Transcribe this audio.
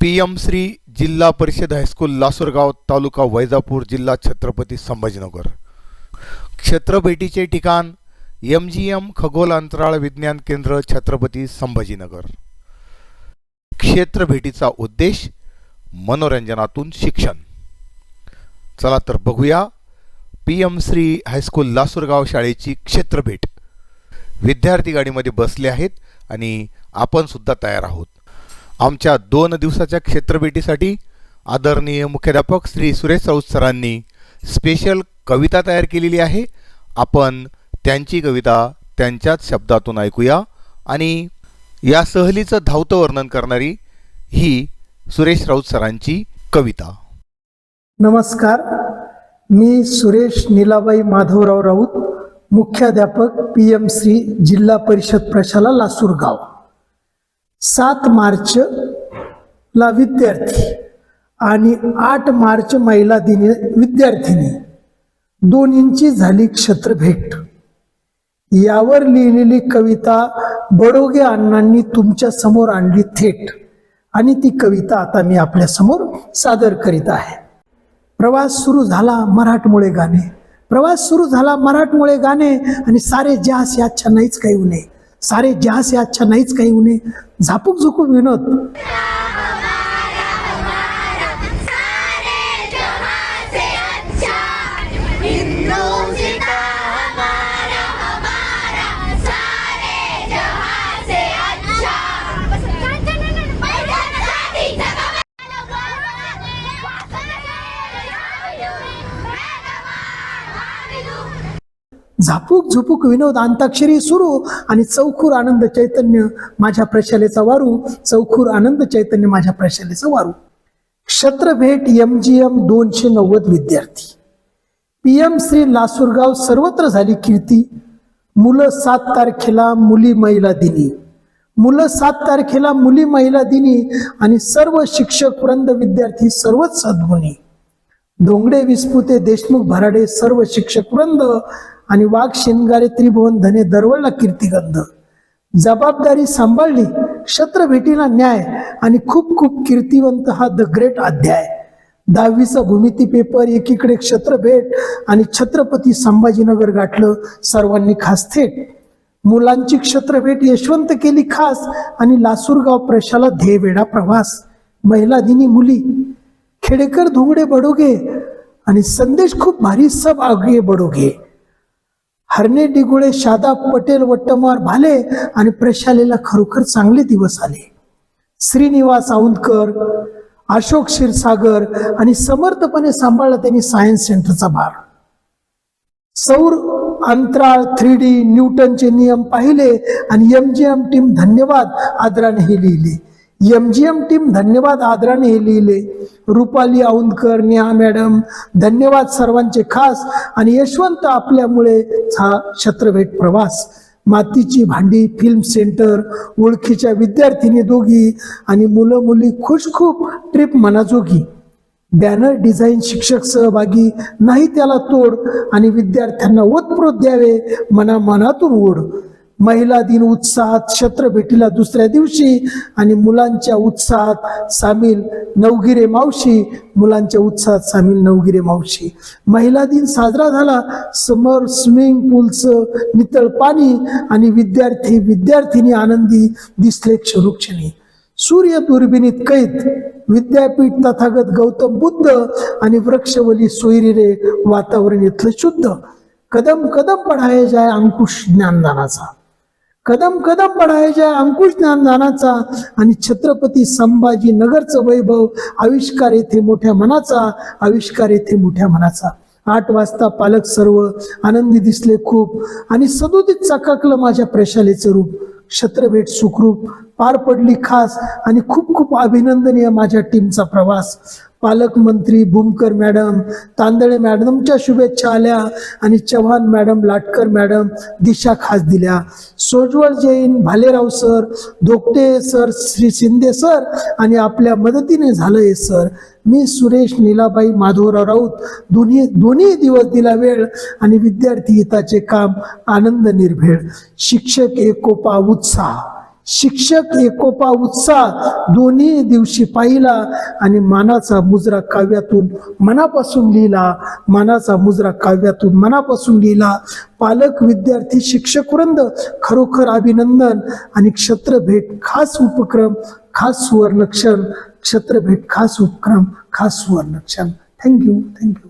P M Shri जिल्हा परिषद high school Lasurgaon तालुका वैजापूर जिल्हा छत्रपती संभाजीनगर. क्षेत्रभेटीचे ठिकाण एम जी एम खगोल अंतराळ विज्ञान केंद्र छत्रपती संभाजीनगर. क्षेत्रभेटीचा उद्देश मनोरंजनातून शिक्षण. चला तर बघूया P M Shri high school Lasurgaon शाळेची क्षेत्रभेट विद्यार्थी गाडीमध्ये बसले आहेत आणि आपण सुद्धा तयार आहोत. आमच्या दोन दिवसाच्या क्षेत्रभेटीसाठी आदरणीय मुख्याध्यापक श्री सुरेश राऊत सरांनी स्पेशल कविता तयार केलेली आहे. आपण त्यांची कविता त्यांच्याच शब्दातून ऐकूया आणि या सहलीचं धावतं वर्णन करणारी ही सुरेश राऊत सरांची कविता. नमस्कार. मी सुरेश नीलाबाई माधवराव राऊत मुख्याध्यापक पी एम श्री जिल्हा परिषद प्रशाला लासूरगाव. सात मार्च ला विद्यार्थी आणि आठ मार्च महिला दिनी विद्यार्थिनी. दोन्हींची झाली क्षेत्रभेट. यावर लिहिलेली कविता बडोगे अण्णांनी तुमच्यासमोर आणली थेट. आणि ती कविता आता मी आपल्यासमोर सादर करीत आहे. प्रवास सुरू झाला मराठमोळे गाणे. प्रवास सुरू झाला मराठमोळे गाणे. आणि सारे जहा या नाहीच काही नये सारे जहा से अच्छा नाहीच काही उन्हे. झापूक झुपूक विनोद. झापूक झुपूक विनोद अंताक्षरी सुरू आणि चौखूर आनंद चैतन्य माझ्या प्रशालेचा वारू. चौखूर आनंद चैतन्य माझ्या प्रशालेचा वारू. क्षत्रभेट एम जी एम दोनशे नव्वद विद्यार्थी. पी एम श्री लासूरगाव सर्वत्र झाली कीर्ती. मुलं सात तारखेला मुली महिला दिनी. मुलं सात तारखेला मुली महिला दिनी आणि सर्व शिक्षक वृंद विद्यार्थी सर्वच सद्गुणी. धोंगडे विस्पुते देशमुख भराडे सर्व शिक्षक वृंद आणि वाघ शिंगारे त्रिभुवन धने दरवळला कीर्तिगंध. जबाबदारी सांभाळली क्षेत्रभेटीला न्याय आणि खूप खूप कीर्तिवंत हा द ग्रेट अध्याय. दहावीचा भूमिती पेपर एकीकडे क्षेत्रभेट आणि छत्रपती संभाजीनगर गाठलं सर्वांनी खास थेट. मुलांची क्षेत्रभेट यशवंत केली खास आणि लासूरगाव प्रशाला ध्येयवेडा प्रवास. महिला दिनी मुली खेडेकर धुंगडे बडोगे आणि संदेश खूप भारी सब आगे बडोगे. हरणे डिगुळे शादा पटेल वट्टमार भाले आणि प्रशालेला खरोखर चांगले दिवस आले. श्रीनिवास औंधकर अशोक क्षीरसागर आणि समर्थपणे सांभाळला त्यांनी सायन्स सेंटरचा भार. सौर अंतराळ थ्री डी न्यूटनचे नियम पाहिले आणि एम जी एम टीम धन्यवाद आदराने हे लिहिले. एम जी एम टीम धन्यवाद आदराने हे लिहिले. रुपाली औंदकर नेहा मॅडम धन्यवाद सर्वांचे खास आणि यशवंत आपल्यामुळे हा छत्रभेट प्रवास. मातीची भांडी फिल्म सेंटर ओळखीच्या विद्यार्थिनी दोघी आणि मुलं मुली खुश खूप ट्रिप मनाजोगी. बॅनर डिझाईन शिक्षक सहभागी नाही त्याला तोड आणि विद्यार्थ्यांना ओतप्रोत द्यावे मना मनातून ओढ. महिला दिन उत्साहात क्षेत्रभेटीला दुसऱ्या दिवशी आणि मुलांच्या उत्साहात सामील नवगिरे मावशी मुलांच्या उत्साहात सामील नवगिरे मावशी. महिला दिन साजरा झाला समोर स्विमिंग पूलचं नितळ पाणी आणि विद्यार्थी विद्यार्थिनी आनंदी दिसले क्षरुक्षणी सूर्य दुर्बिणीत कैद विद्यापीठ तथागत गौतम बुद्ध आणि वृक्षवली सोयरी रे वातावरण इथलं शुद्ध. कदम कदम पढाये जाय अंकुश ज्ञानदानाचा. कदम कदम बढायच्या अंकुश ज्ञानदानाचा आणि छत्रपती संभाजी नगरचं वैभव आविष्कार येथे मोठ्या मनाचा आविष्कार येथे मोठ्या मनाचा. आठ वाजता पालक सर्व आनंदी दिसले खूप आणि सदोदित चकाकलं माझ्या प्रशालेचं रूप. क्षेत्रभेट सुखरूप पार पडली खास आणि खूप खूप अभिनंदनीय माझ्या टीमचा प्रवास. पालकमंत्री भूमकर मॅडम तांदळे मॅडमच्या शुभेच्छा आल्या आणि चव्हाण मॅडम लाटकर मॅडम दिशा खास दिल्या. Sojwal Jain Bhalerao sir Dopte sir Shri Shinde sir आणि आपल्या मदतीने झालं हे सर. मी सुरेश नीलाबाई माधवराव राऊत दोन्ही दोन्ही दिवस दिला वेळ आणि विद्यार्थी हिताचे काम आनंद निर्भेळ. शिक्षक एकोपा उत्साह. शिक्षक एकोपा उत्साह दोन्ही दिवशी पाहिला आणि मानाचा मुजरा काव्यातून मनापासून लिहिला. मानाचा मुजरा काव्यातून मनापासून लिहिला. पालक विद्यार्थी शिक्षक वृंद खरोखर अभिनंदन आणि क्षत्रभेट खास उपक्रम खास सुवर्णक्षण क्षत्रभेट खास उपक्रम खास सुवर्णक्षण. Thank you thank you